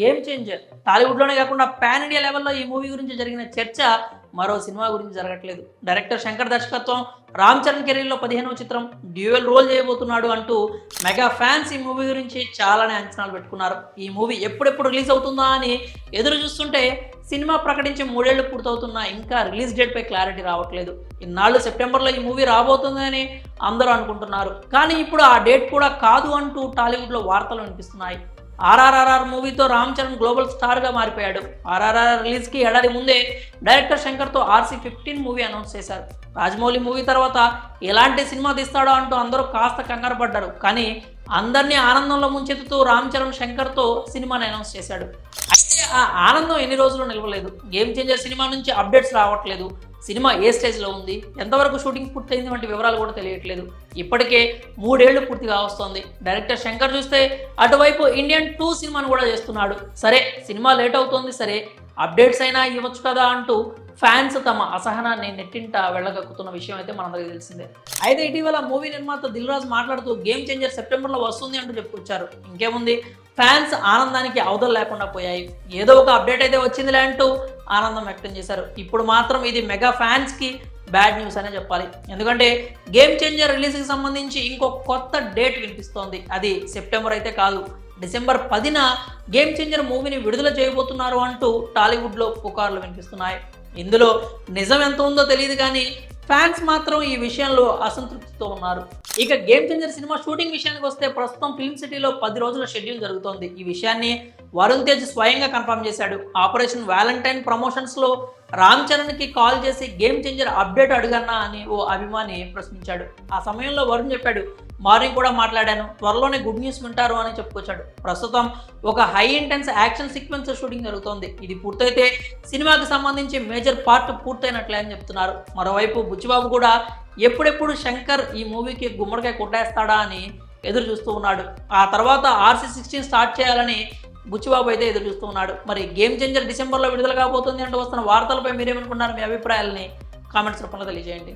Game changer టాలీవుడ్లోనే కాకుండా pan India లెవెల్లో ఈ మూవీ గురించి జరిగిన చర్చ మరో సినిమా గురించి జరగట్లేదు. డైరెక్టర్ శంకర్ దర్శకత్వం రామ్ చరణ్ కెరీర్లో పదిహేనవ చిత్రం డ్యూయల్ రోల్ చేయబోతున్నాడు అంటూ మెగా ఫ్యాన్స్ ఈ మూవీ గురించి చాలానే అంచనాలు పెట్టుకున్నారు. ఈ మూవీ ఎప్పుడెప్పుడు రిలీజ్ అవుతుందా అని ఎదురు చూస్తుంటే సినిమా ప్రకటించి మూడేళ్ళు పూర్తవుతున్నా ఇంకా రిలీజ్ డేట్ పై క్లారిటీ రావట్లేదు. ఇన్నాళ్ళు సెప్టెంబర్లో ఈ మూవీ రాబోతుందని అందరూ అనుకుంటున్నారు. కానీ ఇప్పుడు ఆ డేట్ కూడా కాదు అంటూ టాలీవుడ్లో వార్తలు వినిపిస్తున్నాయి. ఆర్ఆర్ఆర్ఆర్ మూవీతో రామ్ చరణ్ గ్లోబల్ స్టార్గా మారిపోయాడు. ఆర్ఆర్ఆర్ రిలీజ్కి ఏడాది ముందే డైరెక్టర్ శంకర్తో ఆర్సీ ఫిఫ్టీన్ మూవీ అనౌన్స్ చేశారు. రాజమౌళి మూవీ తర్వాత ఎలాంటి సినిమా తీస్తాడో అంటూ అందరూ కాస్త కంగారు పడ్డారు. కానీ అందరినీ ఆనందంలో ముంచెత్తుతూ రామ్ చరణ్ శంకర్తో సినిమాని అనౌన్స్ చేశాడు. అయితే ఆ ఆనందం ఎన్ని రోజులు నిలవలేదు. గేమ్ చేంజర్ సినిమా నుంచి అప్డేట్స్ రావట్లేదు. సినిమా ఏ స్టేజ్లో ఉంది? ఎంతవరకు షూటింగ్ పూర్తయింది వంటి వివరాలు కూడా తెలియట్లేదు. ఇప్పటికే మూడేళ్ళు పూర్తిగా వస్తోంది డైరెక్టర్ శంకర్ చూస్తే అటువైపు ఇండియన్ టూ సినిమాను కూడా చేస్తున్నాడు. సరే సినిమా లేట్ అవుతోంది సరే. అప్డేట్స్ అయినా ఇవ్వచ్చు కదా అంటూ ఫ్యాన్స్ తమ అసహనాన్ని నెట్టింట వెళ్ళగక్కుతున్న విషయం అయితే మనందరికీ తెలిసిందే. అయితే ఇటీవల మూవీ నిర్మాత దిల్ రాజు మాట్లాడుతూ గేమ్ చేంజర్ సెప్టెంబర్లో వస్తుంది అంటూ చెప్పుకొచ్చారు. ఇంకేముంది? ఫ్యాన్స్ ఆనందానికి అవధులు లేకుండా పోయాయి. ఏదో ఒక అప్డేట్ అయితే వచ్చిందిలే అంటూ ఆనందం వ్యక్తం చేశారు. ఇప్పుడు మాత్రం ఇది మెగా ఫ్యాన్స్కి బ్యాడ్ న్యూస్ అనే చెప్పాలి. ఎందుకంటే గేమ్ చేంజర్ రిలీజ్కి సంబంధించి ఇంకో కొత్త డేట్ వినిపిస్తోంది. అది సెప్టెంబర్ అయితే కాదు. డిసెంబర్ పదిన గేమ్ చేంజర్ మూవీని విడుదల చేయబోతున్నారు అంటూ టాలీవుడ్లో పుకార్లు వినిపిస్తున్నాయి. ఇందులో నిజం ఎంత ఉందో తెలియదు కానీ ఫ్యాన్స్ మాత్రం ఈ విషయంలో అసంతృప్తితో ఉన్నారు. ఇక గేమ్ చేంజర్ సినిమా షూటింగ్ విషయానికి వస్తే ప్రస్తుతం ఫిల్మ్ సిటీలో పది రోజుల షెడ్యూల్ జరుగుతోంది. ఈ విషయాన్ని వరుణ్ తేజ్ స్వయంగా కన్ఫర్మ్ చేశాడు. ఆపరేషన్ వ్యాలంటైన్ ప్రమోషన్స్లో రామ్ చరణ్కి కాల్ చేసి గేమ్ చేంజర్ అప్డేట్ అడుగన్నా అని ఓ అభిమాని ప్రశ్నించాడు. ఆ సమయంలో వరుణ్ చెప్పాడు మార్నింగ్ కూడా మాట్లాడాను. త్వరలోనే గుడ్ న్యూస్ వింటారు అని చెప్పుకొచ్చాడు. ప్రస్తుతం ఒక high intense action sequence shooting జరుగుతోంది. ఇది పూర్తయితే సినిమాకి సంబంధించి మేజర్ పార్ట్ పూర్తయినట్లే అని చెప్తున్నారు. మరోవైపు బుచ్చిబాబు కూడా ఎప్పుడెప్పుడు శంకర్ ఈ మూవీకి గుమ్మడికాయ కొట్టేస్తాడా అని ఎదురు చూస్తూ ఉన్నాడు. ఆ తర్వాత ఆర్సీ సిక్స్టీన్ స్టార్ట్ చేయాలని బుచ్చిబాబు అయితే ఎదురు చూస్తూ ఉన్నాడు. మరి గేమ్ చేంజర్ డిసెంబర్లో విడుదల కాబోతుంది అంటూ వస్తున్న వార్తలపై మీరేమనుకున్నారు మీ అభిప్రాయాలని కామెంట్స్ రూపంలో తెలియజేయండి.